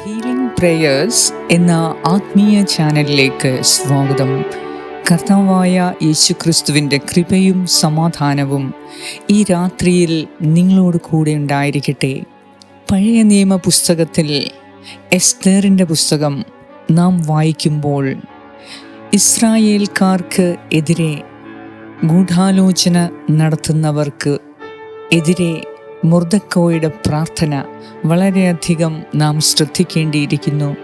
Healing prayers എന്ന ആത്മീയ ചാനലിലേക്ക് സ്വാഗതം. കർത്താവായ യേശു ക്രിസ്തുവിന്റെ കൃപയും സമാധാനവും ഈ രാത്രിയിൽ നിങ്ങളോട് കൂടെ ഉണ്ടായിരിക്കട്ടെ. പഴയ നിയമ പുസ്തകത്തിൽ എസ്തേറിന്റെ പുസ്തകം നാം വായിക്കുമ്പോൾ ഇസ്രായേൽക്കാർക്ക് എതിരെ ഗൂഢാലോചന നടത്തുന്നവർക്ക് എതിരെ മുർദക്കോയുടെ പ്രാർത്ഥന വളരെയധികം നാം ശ്രദ്ധിക്കേണ്ടിയിരിക്കുന്നു.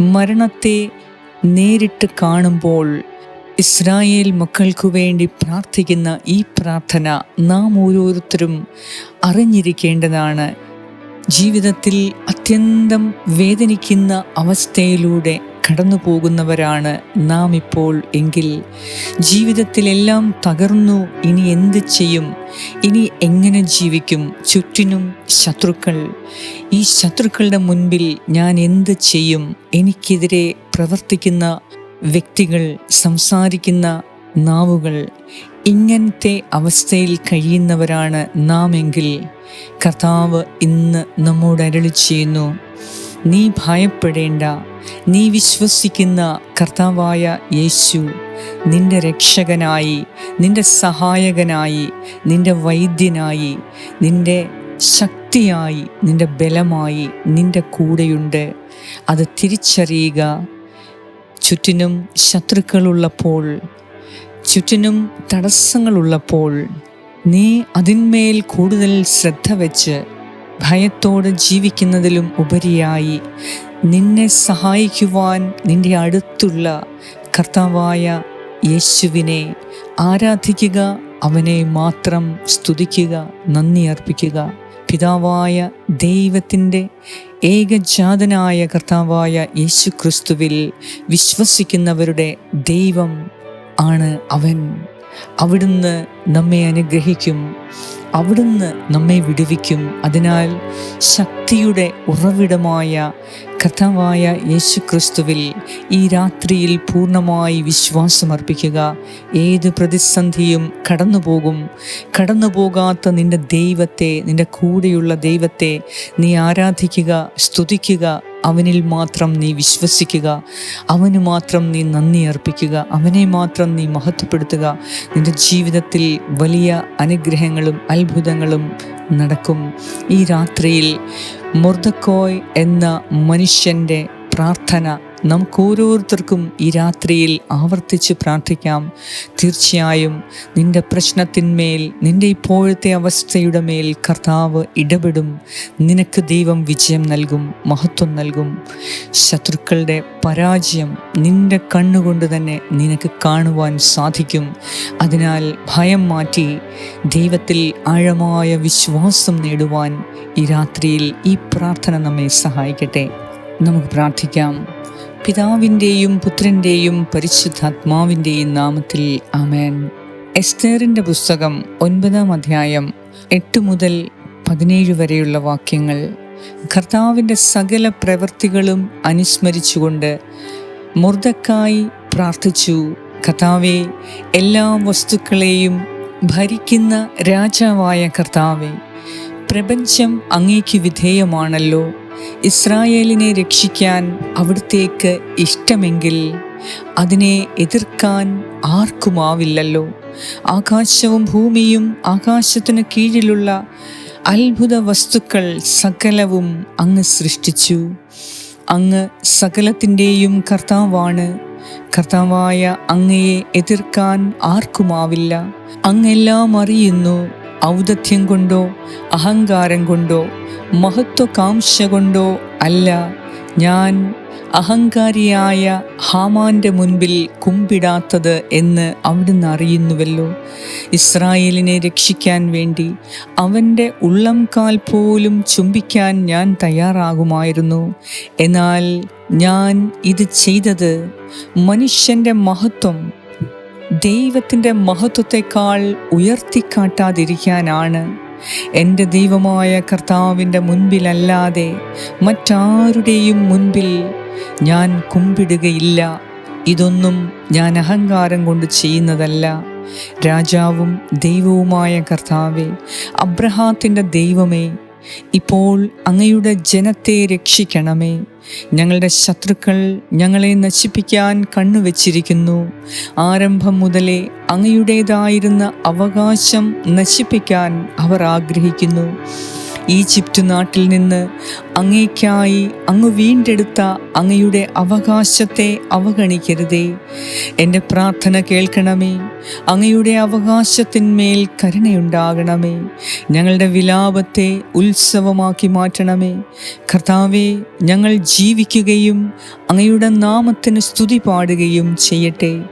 മരണത്തെ നേരിട്ട് കാണുമ്പോൾ ഇസ്രായേൽ മക്കൾക്കു വേണ്ടി പ്രാർത്ഥിക്കുന്ന ഈ പ്രാർത്ഥന നാം ഓരോരുത്തരും അറിഞ്ഞിരിക്കേണ്ടതാണ്. ജീവിതത്തിൽ അത്യന്തം വേദനിക്കുന്ന അവസ്ഥയിലൂടെ കടന്നു പോകുന്നവരാണ് നാം ഇപ്പോൾ എങ്കിൽ. ജീവിതത്തിലെല്ലാം തകർന്നു ഇനി എന്ത് ചെയ്യും? ഇനി എങ്ങനെ ജീവിക്കും? ചുറ്റിനും ശത്രുക്കൾ. ഈ ശത്രുക്കളുടെ മുൻപിൽ ഞാൻ എന്ത് ചെയ്യും? എനിക്കെതിരെ പ്രവർത്തിക്കുന്ന വ്യക്തികൾ സംസാരിക്കുന്ന നാവുകൾ. ഇങ്ങനത്തെ അവസ്ഥയിൽ കഴിയുന്നവരാണ് നാം എങ്കിൽ കർത്താവ് ഇന്ന് നമ്മോട് അരളി ചെയ്യുന്നു നീ ഭയപ്പെടേണ്ട. നീ വിശ്വസിക്കുന്ന കർത്താവായ യേശു നിന്റെ രക്ഷകനായി നിന്റെ സഹായകനായി നിന്റെ വൈദ്യനായി നിന്റെ ശക്തിയായി നിന്റെ ബലമായി നിന്റെ കൂടെയുണ്ട്. അത് തിരിച്ചറിയുക. ചുറ്റിനും ശത്രുക്കളുള്ളപ്പോൾ ചുറ്റിനും തടസ്സങ്ങളുള്ളപ്പോൾ നീ അതിന്മേൽ കൂടുതൽ ശ്രദ്ധ വെച്ച് ഭയത്തോടെ ജീവിക്കുന്നതിലും ഉപരിയായി. നിന്നെ സഹായിക്കുവാൻ നിന്റെ അടുത്തുള്ള കർത്താവായ യേശുവിനെ ആരാധിക്കുക അവനെ മാത്രം സ്തുതിക്കുക നന്ദി അർപ്പിക്കുക. പിതാവായ ദൈവത്തിന്റെ ഏകജാതനായ കർത്താവായ യേശു ക്രിസ്തുവിൽ വിശ്വസിക്കുന്നവരുടെ ദൈവം ആണ് അവൻ. അവിടുന്ന് നമ്മെ അനുഗ്രഹിക്കും. അവിടുന്ന് നമ്മെ വിടുവിക്കും. അതിനാൽ ശക്തിയുടെ ഉറവിടമായ കഥവായ യേശു ക്രിസ്തുവിൽ ഈ രാത്രിയിൽ പൂർണമായി വിശ്വാസമർപ്പിക്കുക. ഏത് പ്രതിസന്ധിയും കടന്നുപോകും. കടന്നുപോകാത്ത കടന്നു പോകാത്ത നിന്റെ ദൈവത്തെ നിന്റെ കൂടെയുള്ള ദൈവത്തെ നീ ആരാധിക്കുക സ്തുതിക്കുക അവനിൽ മാത്രം നീ വിശ്വസിക്കുക. അവന് മാത്രം നീ നന്ദി അർപ്പിക്കുക. അവനെ മാത്രം നീ മഹത്വപ്പെടുത്തുക. നിന്റെ ജീവിതത്തിൽ വലിയ അനുഗ്രഹങ്ങളും അത്ഭുതങ്ങളും നടക്കും. ഈ രാത്രിയിൽ മുർദക്കോയ് എന്ന മനുഷ്യന്റെ പ്രാർത്ഥന നമുക്ക് ഓരോരുത്തർക്കും ഈ രാത്രിയിൽ ആവർത്തിച്ച് പ്രാർത്ഥിക്കാം. തീർച്ചയായും നിന്റെ പ്രശ്നത്തിന്മേൽ നിന്റെ ഇപ്പോഴത്തെ അവസ്ഥയുടെ മേൽ കർത്താവ് ഇടപെടും. നിനക്ക് ദൈവം വിജയം നൽകും മഹത്വം നൽകും. ശത്രുക്കളുടെ പരാജയം നിന്റെ കണ്ണുകൊണ്ട് തന്നെ നിനക്ക് കാണുവാൻ സാധിക്കും. അതിനാൽ ഭയം മാറ്റി ദൈവത്തിൽ ആഴമായ വിശ്വാസം നേടുവാൻ ഈ രാത്രിയിൽ ഈ പ്രാർത്ഥന നമ്മെ സഹായിക്കട്ടെ. നമുക്ക് പ്രാർത്ഥിക്കാം. പിതാവിന്റെയും പുത്രന്റെയും പരിശുദ്ധാത്മാവിന്റെയും നാമത്തിൽ ആമേൻ. എസ്തേറിന്റെ പുസ്തകം ഒൻപതാം അധ്യായം എട്ട് മുതൽ പതിനേഴ് വരെയുള്ള വാക്യങ്ങൾ കർത്താവിന്റെ സകല പ്രവൃത്തികളും അനുസ്മരിച്ചുകൊണ്ട് മുർദക്കായി പ്രാർത്ഥിച്ചു കർത്താവെ എല്ലാ വസ്തുക്കളെയും ഭരിക്കുന്ന രാജാവായ കർത്താവെ പ്രപഞ്ചം അങ്ങേക്ക് വിധേയമാണല്ലോ. ഇസ്രായേലിനെ രക്ഷിക്കാൻ അവിടത്തേക്ക് ഇഷ്ടമെങ്കിൽ അതിനെ എതിർക്കാൻ ആർക്കുമാവില്ലല്ലോ. ആകാശവും ഭൂമിയും ആകാശത്തിന് കീഴിലുള്ള അത്ഭുത വസ്തുക്കൾ സകലവും അങ്ങ് സൃഷ്ടിച്ചു. അങ്ങ് സകലത്തിന്റെയും കർത്താവാണ്. കർത്താവായ അങ്ങയെ എതിർക്കാൻ ആർക്കുമാവില്ല. അങ്ങെല്ലാം അറിയുന്നു. ഔദത്യം കൊണ്ടോ അഹങ്കാരം കൊണ്ടോ മഹത്വകാംക്ഷ കൊണ്ടോ അല്ല. ഞാൻ അഹങ്കാരിയായ ഹാമാന്റെ മുൻപിൽ കുമ്പിടാത്തത് എന്ന് അവിടുന്ന് അറിയുന്നുവല്ലോ. ഇസ്രായേലിനെ രക്ഷിക്കാൻ വേണ്ടി അവന്റെ ഉള്ളംകാൽ പോലും ചുംബിക്കാൻ ഞാൻ തയ്യാറാകുമായിരുന്നു. എന്നാൽ ഞാൻ ഇത് ചെയ്തത് മനുഷ്യന്റെ മഹത്വം ദൈവത്തിന്റെ മഹത്വത്തെക്കാൾ ഉയർത്തിക്കാട്ടാതിരിക്കാനാണ്. എന്റെ ദൈവമായ കർത്താവിന്റെ മുൻപിലല്ലാതെ മറ്റാരുടെയും മുൻപിൽ ഞാൻ കുമ്പിടുകയില്ല. ഇതൊന്നും ഞാൻ അഹങ്കാരം കൊണ്ട് ചെയ്യുന്നതല്ല. രാജാവും ദൈവവുമായ കർത്താവെ അബ്രഹാത്തിന്റെ ദൈവമേ ഇപ്പോൾ അങ്ങയുടെ ജനത്തെ രക്ഷിക്കണമേ. ഞങ്ങളുടെ ശത്രുക്കൾ ഞങ്ങളെ നശിപ്പിക്കാൻ കണ്ണുവച്ചിരിക്കുന്നു. ആരംഭം മുതലേ അങ്ങയുടേതായിരുന്ന അവകാശം നശിപ്പിക്കാൻ അവർ ആഗ്രഹിക്കുന്നു. ഈജിപ്റ്റ് നാട്ടിൽ നിന്ന് അങ്ങേക്കായി അങ്ങ് വീണ്ടെടുത്ത അങ്ങയുടെ അവകാശത്തെ അവഗണിക്കരുതേ. എന്റെ പ്രാർത്ഥന കേൾക്കണമേ. അങ്ങയുടെ അവകാശത്തിന്മേൽ കരുണയുണ്ടാകണമേ. ഞങ്ങളുടെ വിലാപത്തെ ഉത്സവമാക്കി മാറ്റണമേ. കർത്താവെ ഞങ്ങൾ ജീവിക്കുകയും അങ്ങയുടെ നാമത്തിന് സ്തുതി പാടുകയും ചെയ്യട്ടെ.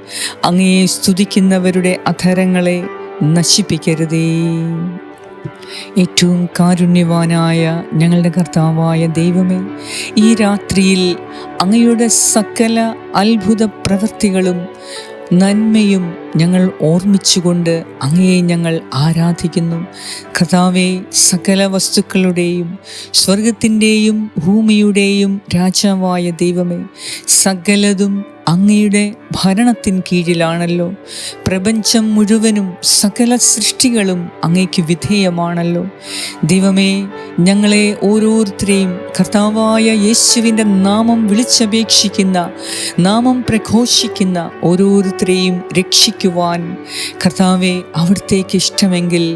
അങ്ങയെ സ്തുതിക്കുന്നവരുടെ അധരങ്ങളെ നശിപ്പിക്കരുതേ. ഏറ്റവും കാരുണ്യവാനായ ഞങ്ങളുടെ കർത്താവായ ദൈവമേ ഈ രാത്രിയിൽ അങ്ങയുടെ സകല അത്ഭുത പ്രവൃത്തികളും നന്മയും ഞങ്ങൾ ഓർമ്മിച്ചുകൊണ്ട് അങ്ങയെ ഞങ്ങൾ ആരാധിക്കുന്നു. കഥാവെ സകല വസ്തുക്കളുടെയും സ്വർഗത്തിന്റെയും ഭൂമിയുടെയും രാജാവായ ദൈവമേ സകലതും അങ്ങയുടെ ഭരണത്തിൻ കീഴിലാണല്ലോ. പ്രപഞ്ചം മുഴുവനും സകല സൃഷ്ടികളും അങ്ങയ്ക്ക് വിധേയമാണല്ലോ. ദൈവമേ ഞങ്ങളെ ഓരോരുത്തരെയും കർത്താവായ യേശുവിന്റെ നാമം വിളിച്ചപേക്ഷിക്കുന്ന നാമം പ്രഘോഷിക്കുന്ന ഓരോരുത്തരെയും രക്ഷിക്കുവാൻ കർത്താവെ അവിടത്തേക്ക് ഇഷ്ടമെങ്കിൽ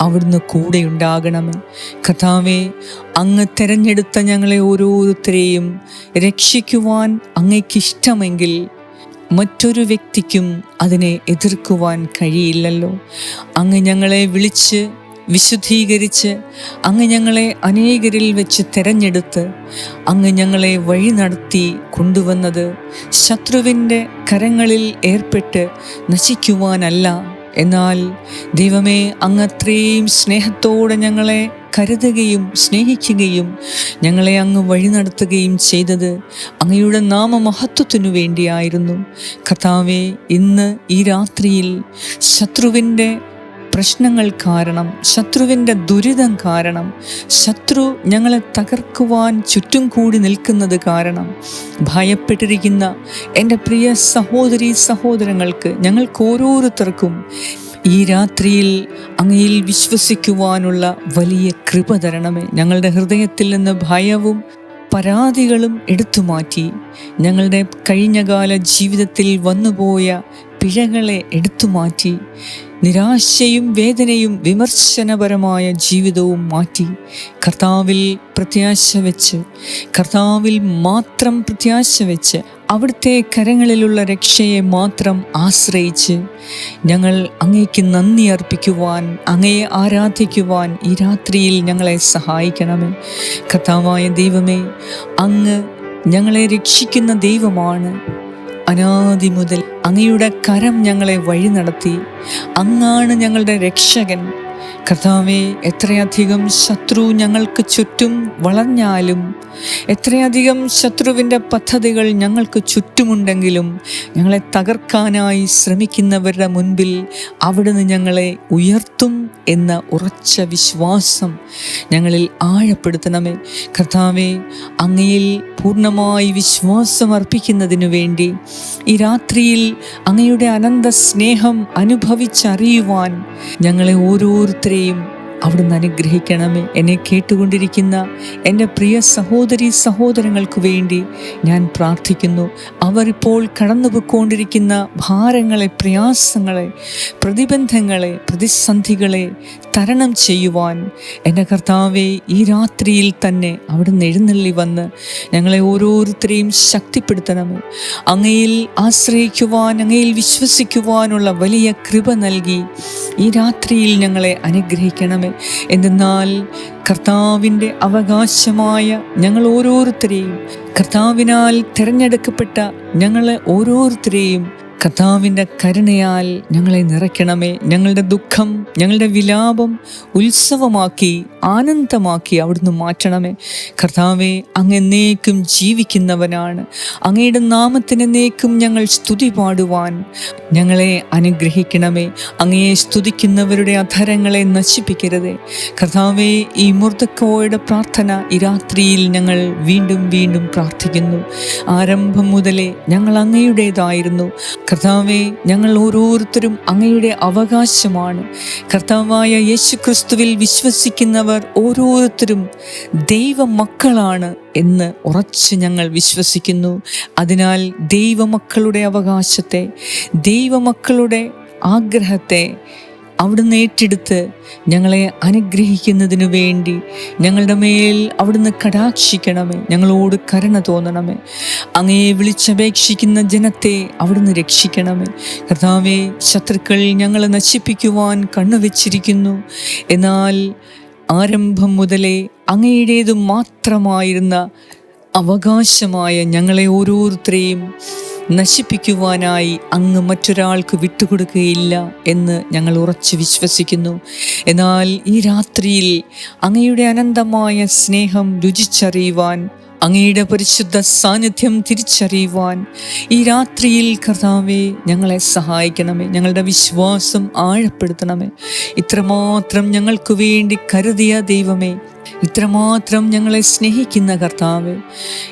അവിടുന്ന് കൂടെ ഉണ്ടാകണമേ കഥാവെ അങ്ങ് തെരഞ്ഞെടുത്ത ഞങ്ങളെ ഓരോരുത്തരെയും രക്ഷിക്കുവാൻ അങ്ങയ്ക്കിഷ്ടമെങ്കിൽ മറ്റൊരു വ്യക്തിക്കും അതിനെ എതിർക്കുവാൻ കഴിയില്ലല്ലോ. അങ്ങ് ഞങ്ങളെ വിളിച്ച് വിശുദ്ധീകരിച്ച് അങ്ങ് ഞങ്ങളെ അനേകരിൽ വെച്ച് തിരഞ്ഞെടുത്ത് അങ്ങ് ഞങ്ങളെ വഴി നടത്തി കൊണ്ടുവന്നത് ശത്രുവിന്റെ കരങ്ങളിൽ ഏർപ്പെട്ട് നശിക്കുവാനല്ല. എന്നാൽ ദൈവമേ അങ്ങ് അത്രയും സ്നേഹത്തോടെ ഞങ്ങളെ കരുതുകയും സ്നേഹിക്കുകയും ഞങ്ങളെ അങ്ങ് വഴി നടത്തുകയും ചെയ്തത് അങ്ങയുടെ നാമമഹത്വത്തിനു വേണ്ടിയായിരുന്നു. കർത്താവെ ഇന്ന് ഈ രാത്രിയിൽ ശത്രുവിന്റെ പ്രശ്നങ്ങൾ കാരണം ശത്രുവിന്റെ ദുരിതം കാരണം ശത്രു ഞങ്ങളെ തകർക്കുവാൻ ചുറ്റും കൂടി നിൽക്കുന്നത് കാരണം ഭയപ്പെട്ടിരിക്കുന്ന എന്റെ പ്രിയ സഹോദരി സഹോദരങ്ങൾക്ക് ഞങ്ങൾക്ക് ഓരോരുത്തർക്കും ഈ രാത്രിയിൽ അങ്ങയിൽ വിശ്വസിക്കുവാനുള്ള വലിയ കൃപ തരണമേ. ഞങ്ങളുടെ ഹൃദയത്തിൽ നിന്ന് ഭയവും പരാതികളും എടുത്തു മാറ്റി ഞങ്ങളുടെ കഴിഞ്ഞകാല ജീവിതത്തിൽ വന്നുപോയ പിഴകളെ എടുത്തു മാറ്റി നിരാശയും വേദനയും വിമർശനപരമായ ജീവിതവും മാറ്റി. കർത്താവിൽ പ്രത്യാശ വെച്ച് കർത്താവിൽ മാത്രം പ്രത്യാശ വെച്ച് അവിടുത്തെ കരങ്ങളിലുള്ള രക്ഷയെ മാത്രം ആശ്രയിച്ച് ഞങ്ങൾ അങ്ങേക്ക് നന്ദി അർപ്പിക്കുവാൻ അങ്ങയെ ആരാധിക്കുവാൻ ഈ രാത്രിയിൽ ഞങ്ങളെ സഹായിക്കണമേ. കർത്താവായ ദൈവമേ അങ്ങ് ഞങ്ങളെ രക്ഷിക്കുന്ന ദൈവമാണ്. അനാദി മുതൽ അങ്ങയുടെ കരം ഞങ്ങളെ വഴി നടത്തി. അങ്ങാണ് ഞങ്ങളുടെ രക്ഷകൻ. കർത്താവെ എത്രയധികം ശത്രു ഞങ്ങൾക്ക് ചുറ്റും വളഞ്ഞാലും എത്രയധികം ശത്രുവിന്റെ പദ്ധതികൾ ഞങ്ങൾക്ക് ചുറ്റുമുണ്ടെങ്കിലും ഞങ്ങളെ തകർക്കാനായി ശ്രമിക്കുന്നവരുടെ മുൻപിൽ അവിടുന്ന് ഞങ്ങളെ ഉയർത്തും എന്ന ഉറച്ച വിശ്വാസം ഞങ്ങളിൽ ആഴപ്പെടുത്തണമേ. കർത്താവെ അങ്ങയിൽ പൂർണമായി വിശ്വാസം അർപ്പിക്കുന്നതിനു വേണ്ടി ഈ രാത്രിയിൽ അങ്ങയുടെ അനന്ത സ്നേഹം അനുഭവിച്ചറിയുവാൻ ഞങ്ങളെ ഓരോരുത്തരെയും അവിടുന്ന് അനുഗ്രഹിക്കണമേ. എന്നെ കേട്ടുകൊണ്ടിരിക്കുന്ന എന്റെ പ്രിയ സഹോദരി സഹോദരങ്ങൾക്ക് വേണ്ടി ഞാൻ പ്രാർത്ഥിക്കുന്നു. അവരിപ്പോൾ കടന്നുപോയിക്കൊണ്ടിരിക്കുന്ന ഭാരങ്ങളെ പ്രയാസങ്ങളെ പ്രതിബന്ധങ്ങളെ പ്രതിസന്ധികളെ തരണം ചെയ്യുവാൻ എന്റെ കർത്താവെ ഈ രാത്രിയിൽ തന്നെ അവിടുന്ന് എഴുന്നള്ളി വന്ന് ഞങ്ങളെ ഓരോരുത്തരെയും ശക്തിപ്പെടുത്തണമേ. അങ്ങയിൽ ആശ്രയിക്കുവാൻ അങ്ങയിൽ വിശ്വസിക്കുവാനുള്ള വലിയ കൃപ നൽകി ഈ രാത്രിയിൽ ഞങ്ങളെ അനുഗ്രഹിക്കണമേ. എന്തെന്നാൽ കർത്താവിന്റെ അവകാശമായ ഞങ്ങൾ ഓരോരുത്തരെയും കർത്താവിനാൽ തിരഞ്ഞെടുക്കപ്പെട്ട ഞങ്ങളെ ഓരോരുത്തരെയും കർത്താവിന്റെ കരുണയാൽ ഞങ്ങളെ നിറയ്ക്കണമേ. ഞങ്ങളുടെ ദുഃഖം ഞങ്ങളുടെ വിലാപം ഉത്സവമാക്കി ആനന്ദമാക്കി അവിടുന്ന് മാറ്റണമേ. കർത്താവെ അങ്ങ് എന്നേക്കും ജീവിക്കുന്നവനാണ്. അങ്ങയുടെ നാമത്തിന് എന്നേക്കും ഞങ്ങൾ സ്തുതി പാടുവാൻ ഞങ്ങളെ അനുഗ്രഹിക്കണമേ. അങ്ങയെ സ്തുതിക്കുന്നവരുടെ അധരങ്ങളെ നശിപ്പിക്കരുതേ. കർത്താവെ ഈ മുർദക്കോയുടെ പ്രാർത്ഥന ഈ രാത്രിയിൽ ഞങ്ങൾ വീണ്ടും വീണ്ടും പ്രാർത്ഥിക്കുന്നു. ആരംഭം മുതലേ ഞങ്ങൾ അങ്ങയുടേതായിരുന്നു. കർത്താവെ ഞങ്ങൾ ഓരോരുത്തരും അങ്ങയുടെ അവകാശമാണ്. കർത്താവായ യേശു ക്രിസ്തുവിൽ വിശ്വസിക്കുന്നവർ ഓരോരുത്തരും ദൈവമക്കളാണ് എന്ന് ഉറച്ച് ഞങ്ങൾ വിശ്വസിക്കുന്നു. അതിനാൽ ദൈവമക്കളുടെ അവകാശത്തെ ദൈവമക്കളുടെ ആഗ്രഹത്തെ അവിടുന്ന് ഏറ്റെടുത്ത് ഞങ്ങളെ അനുഗ്രഹിക്കുന്നതിനു വേണ്ടി ഞങ്ങളുടെ മേൽ അവിടുന്ന് കടാക്ഷിക്കണമേ. ഞങ്ങളോട് കരുണ തോന്നണമേ. അങ്ങയെ വിളിച്ചപേക്ഷിക്കുന്ന ജനത്തെ അവിടുന്ന് രക്ഷിക്കണമേ. കർത്താവെ ശത്രുക്കൾ ഞങ്ങളെ നശിപ്പിക്കുവാൻ കണ്ണുവെച്ചിരിക്കുന്നു. എന്നാൽ ആരംഭം മുതലേ അങ്ങയുടേതു മാത്രമായിരുന്ന അവകാശമായ ഞങ്ങളെ ഓരോരുത്തരെയും നശിപ്പിക്കുവാനായി അങ്ങ് മറ്റൊരാൾക്ക് വിട്ടുകൊടുക്കുകയില്ല എന്ന് ഞങ്ങൾ ഉറച്ചു വിശ്വസിക്കുന്നു. എന്നാൽ ഈ രാത്രിയിൽ അങ്ങയുടെ അനന്തമായ സ്നേഹം രുചിച്ചറിയുവാൻ അങ്ങയുടെ പരിശുദ്ധ സാന്നിധ്യം തിരിച്ചറിയുവാൻ ഈ രാത്രിയിൽ കർത്താവെ ഞങ്ങളെ സഹായിക്കണമേ. ഞങ്ങളുടെ വിശ്വാസം ആഴപ്പെടുത്തണമേ. ഇത്രമാത്രം ഞങ്ങൾക്ക് വേണ്ടി കരുതിയ ദൈവമേ ഇത്രമാത്രം ഞങ്ങളെ സ്നേഹിക്കുന്ന കർത്താവ്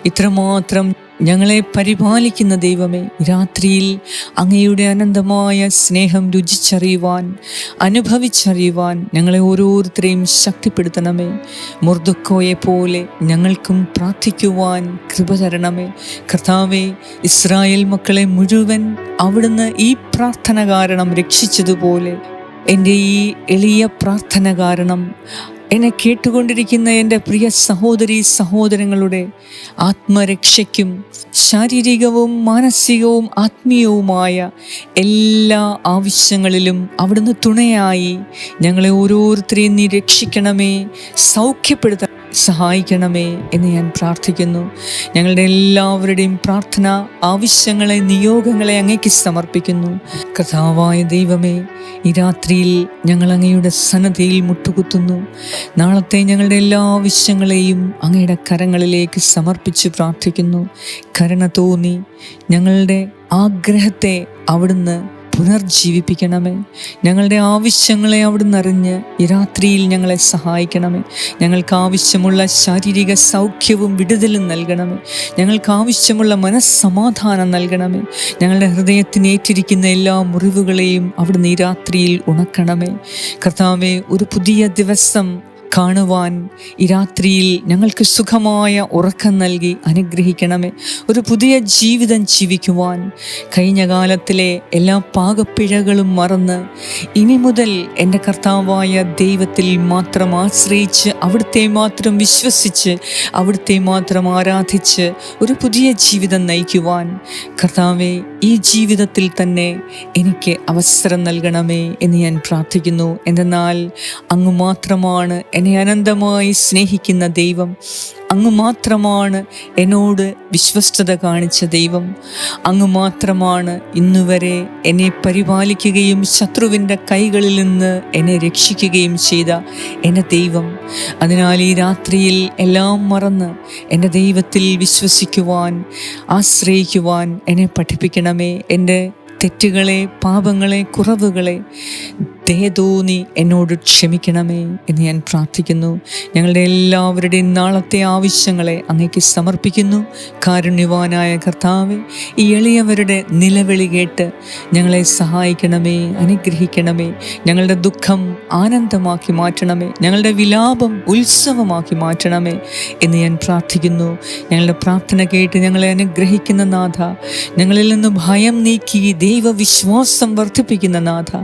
ഇത്രമാത്രം ഞങ്ങളെ പരിപാലിക്കുന്ന ദൈവമേ രാത്രിയിൽ അങ്ങയുടെ അനന്തമായ സ്നേഹം രുചിച്ചറിയുവാൻ അനുഭവിച്ചറിയുവാൻ ഞങ്ങളെ ഓരോരുത്തരെയും ശക്തിപ്പെടുത്തണമേ. മുർദുക്കോയെ പോലെ ഞങ്ങൾക്കും പ്രാർത്ഥിക്കുവാൻ കൃപ തരണമേ. കർത്താവെ ഇസ്രായേൽ മക്കളെ മുഴുവൻ അവിടുന്ന് ഈ പ്രാർത്ഥന കാരണം രക്ഷിച്ചതുപോലെ എന്റെ ഈ എളിയ പ്രാർത്ഥന കാരണം എന്നെ കേട്ടുകൊണ്ടിരിക്കുന്ന എന്റെ പ്രിയ സഹോദരി സഹോദരങ്ങളുടെ ആത്മരക്ഷയ്ക്കും ശാരീരികവും മാനസികവും ആത്മീയവുമായ എല്ലാ ആവശ്യങ്ങളിലും അവിടുന്ന് തുണയായി ഞങ്ങളെ ഓരോരുത്തരെയും നീ രക്ഷിക്കണമേ. സൗഖ്യപ്പെടുത്ത സഹായിക്കണമേ എന്ന് ഞാൻ പ്രാർത്ഥിക്കുന്നു. ഞങ്ങളുടെ എല്ലാവരുടെയും പ്രാർത്ഥന ആവശ്യങ്ങളെ നിയോഗങ്ങളെ അങ്ങേക്ക് സമർപ്പിക്കുന്നു. കഥാവായ ദൈവമേ ഈ രാത്രിയിൽ ഞങ്ങൾ അങ്ങയുടെ സന്നദ്ധയിൽ മുട്ടുകുത്തുന്നു. നാളത്തെ ഞങ്ങളുടെ എല്ലാ ആവശ്യങ്ങളെയും അങ്ങയുടെ കരങ്ങളിലേക്ക് സമർപ്പിച്ച് പ്രാർത്ഥിക്കുന്നു. കരുണ തോന്നി ഞങ്ങളുടെ ആഗ്രഹത്തെ അവിടുന്ന് പുനർജീവിപ്പിക്കണമേ. ഞങ്ങളുടെ ആവശ്യങ്ങളെ അവിടുന്ന് അറിഞ്ഞ് ഈ രാത്രിയിൽ ഞങ്ങളെ സഹായിക്കണമേ. ഞങ്ങൾക്ക് ആവശ്യമുള്ള ശാരീരിക സൗഖ്യവും വിടുതലും നൽകണമേ. ഞങ്ങൾക്ക് ആവശ്യമുള്ള മനസ്സമാധാനം നൽകണമേ. ഞങ്ങളുടെ ഹൃദയത്തിന് ഏറ്റിരിക്കുന്ന എല്ലാ മുറിവുകളെയും അവിടുന്ന് ഈ രാത്രിയിൽ ഉണക്കണമേ. കർത്താവെ ഒരു പുതിയ ദിവസം കാണുവാൻ ഈ രാത്രിയിൽ ഞങ്ങൾക്ക് സുഖമായ ഉറക്കം നൽകി അനുഗ്രഹിക്കണമേ. ഒരു പുതിയ ജീവിതം ജീവിക്കുവാൻ കഴിഞ്ഞ കാലത്തിലെ എല്ലാ പാകപ്പിഴകളും മറന്ന് ഇനി മുതൽ എന്റെ കർത്താവായ ദൈവത്തിൽ മാത്രം ആശ്രയിച്ച് അവിടുത്തെ മാത്രം വിശ്വസിച്ച് അവിടുത്തെ മാത്രം ആരാധിച്ച് ഒരു പുതിയ ജീവിതം നയിക്കുവാൻ കർത്താവെ ഈ ജീവിതത്തിൽ തന്നെ എനിക്ക് അവസരം നൽകണമേ എന്ന് ഞാൻ പ്രാർത്ഥിക്കുന്നു. എന്തെന്നാൽ അങ്ങ് മാത്രമാണ് എന്നെ അനന്തമായി സ്നേഹിക്കുന്ന ദൈവം അങ്ങ് മാത്രമാണ് എന്നോട് വിശ്വസ്തത കാണിച്ച ദൈവം. അങ്ങ് മാത്രമാണ് ഇന്നുവരെ എന്നെ പരിപാലിക്കുകയും ശത്രുവിന്റെ കൈകളിൽ നിന്ന് എന്നെ രക്ഷിക്കുകയും ചെയ്ത എന്റെ ദൈവം. അതിനാൽ ഈ രാത്രിയിൽ എല്ലാം മറന്ന് എന്റെ ദൈവത്തിൽ വിശ്വസിക്കുവാൻ ആശ്രയിക്കുവാൻ എന്നെ പഠിപ്പിക്കണമേ. എന്റെ തെറ്റുകളെ പാപങ്ങളെ കുറവുകളെ ദയതോന്നി എന്നോട് ക്ഷമിക്കണമേ എന്ന് ഞാൻ പ്രാർത്ഥിക്കുന്നു. ഞങ്ങളുടെ എല്ലാവരുടെയും നാളത്തെ ആവശ്യങ്ങളെ അങ്ങേക്ക് സമർപ്പിക്കുന്നു. കാരുണ്യവാനായ കർത്താവ് ഈ എളിയവരുടെ നിലവിളി കേട്ട് ഞങ്ങളെ സഹായിക്കണമേ അനുഗ്രഹിക്കണമേ. ഞങ്ങളുടെ ദുഃഖം ആനന്ദമാക്കി മാറ്റണമേ. ഞങ്ങളുടെ വിലാപം ഉത്സവമാക്കി മാറ്റണമേ എന്ന് ഞാൻ പ്രാർത്ഥിക്കുന്നു. ഞങ്ങളുടെ പ്രാർത്ഥന കേട്ട് ഞങ്ങളെ അനുഗ്രഹിക്കുന്ന നാഥ ഞങ്ങളിൽ നിന്ന് ഭയം നീക്കി ദൈവവിശ്വാസം വർദ്ധിപ്പിക്കുന്ന നാഥ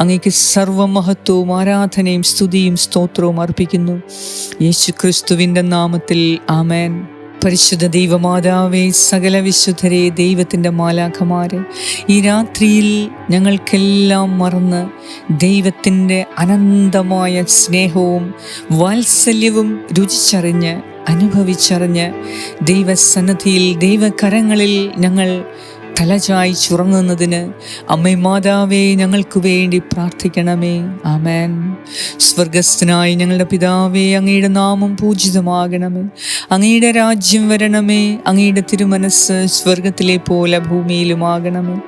അങ്ങേക്ക് സർവമഹത്വവും ആരാധനയും സ്തുതിയും സ്തോത്രവും അർപ്പിക്കുന്നു. യേശു ക്രിസ്തുവിന്റെ നാമത്തിൽ ആമേൻ. പരിശുദ്ധ ദൈവമാതാവേ സകല വിശുദ്ധരെ ദൈവത്തിന്റെ മാലാഖമാരെ ഈ രാത്രിയിൽ ഞങ്ങൾക്കെല്ലാം മറന്ന് ദൈവത്തിന്റെ അനന്തമായ സ്നേഹവും വാത്സല്യവും രുചിച്ചറിഞ്ഞ് അനുഭവിച്ചറിഞ്ഞ് ദൈവസന്നദ്ധിയിൽ ദൈവകരങ്ങളിൽ ഞങ്ങൾ തലചായി ചുറങ്ങുന്നതിന് അമ്മേ മാതാവേ ഞങ്ങൾക്ക് വേണ്ടി പ്രാർത്ഥിക്കണമേ. ആമേൻ. സ്വർഗസ്ഥനായി ഞങ്ങളുടെ പിതാവേ അങ്ങയുടെ നാമം പൂജിതമാകണമേ. അങ്ങയുടെ രാജ്യം വരണമേ. അങ്ങയുടെ തിരുമനസ് സ്വർഗത്തിലെ പോലെ ഭൂമിയിലുമാകണമേ.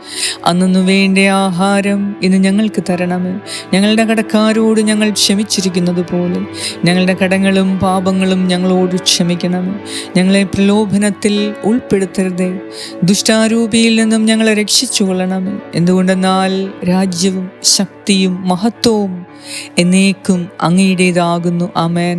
അന്നു വേണ്ട ആഹാരം ഇന്ന് ഞങ്ങൾക്ക് തരണമേ. ഞങ്ങളുടെ കടക്കാരോട് ഞങ്ങൾ ക്ഷമിച്ചിരിക്കുന്നത് പോലെ ഞങ്ങളുടെ കടങ്ങളും പാപങ്ങളും ഞങ്ങളോട് ക്ഷമിക്കണമേ. ഞങ്ങളെ പ്രലോഭനത്തിൽ ഉൾപ്പെടുത്തരുതേ. ദുഷ്ടാരൂപിയിൽ നിന്നും ഞങ്ങളെ രക്ഷിച്ചു കൊള്ളണമേ എന്തുകൊണ്ടെന്നാൽ രാജ്യവും ശക്തിയും മഹത്വവും എന്നേക്കും അങ്ങയുടേതാകുന്നു. അമേൻ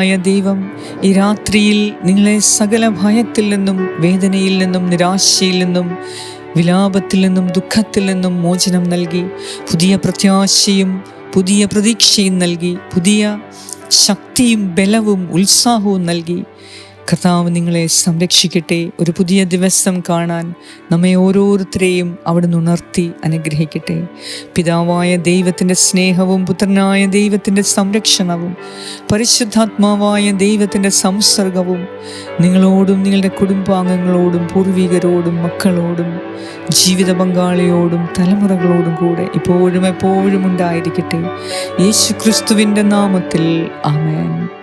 ദൈവം ഈ രാത്രിയിൽ നിങ്ങളെ സകല ഭയത്തിൽ നിന്നും വേദനയിൽ നിന്നും നിരാശയിൽ നിന്നും വിലാപത്തിൽ നിന്നും ദുഃഖത്തിൽ നിന്നും മോചനം നൽകി പുതിയ പ്രത്യാശയും പുതിയ പ്രതീക്ഷയും നൽകി പുതിയ ശക്തിയും ബലവും ഉത്സാഹവും നൽകി കർത്താവ് നിങ്ങളെ സംരക്ഷിക്കട്ടെ. ഒരു പുതിയ ദിവസം കാണാൻ നമ്മെ ഓരോരുത്തരെയും അവിടുന്ന് ഉണർത്തി അനുഗ്രഹിക്കട്ടെ. പിതാവായ ദൈവത്തിന്റെ സ്നേഹവും പുത്രനായ ദൈവത്തിന്റെ സംരക്ഷണവും പരിശുദ്ധാത്മാവായ ദൈവത്തിന്റെ സംസർഗവും നിങ്ങളോടും നിങ്ങളുടെ കുടുംബാംഗങ്ങളോടും പൂർവികരോടും മക്കളോടും ജീവിത പങ്കാളിയോടും തലമുറകളോടും കൂടെ ഇപ്പോഴും എപ്പോഴും ഉണ്ടായിരിക്കട്ടെ. യേശു ക്രിസ്തുവിന്റെ നാമത്തിൽ ആമേൻ.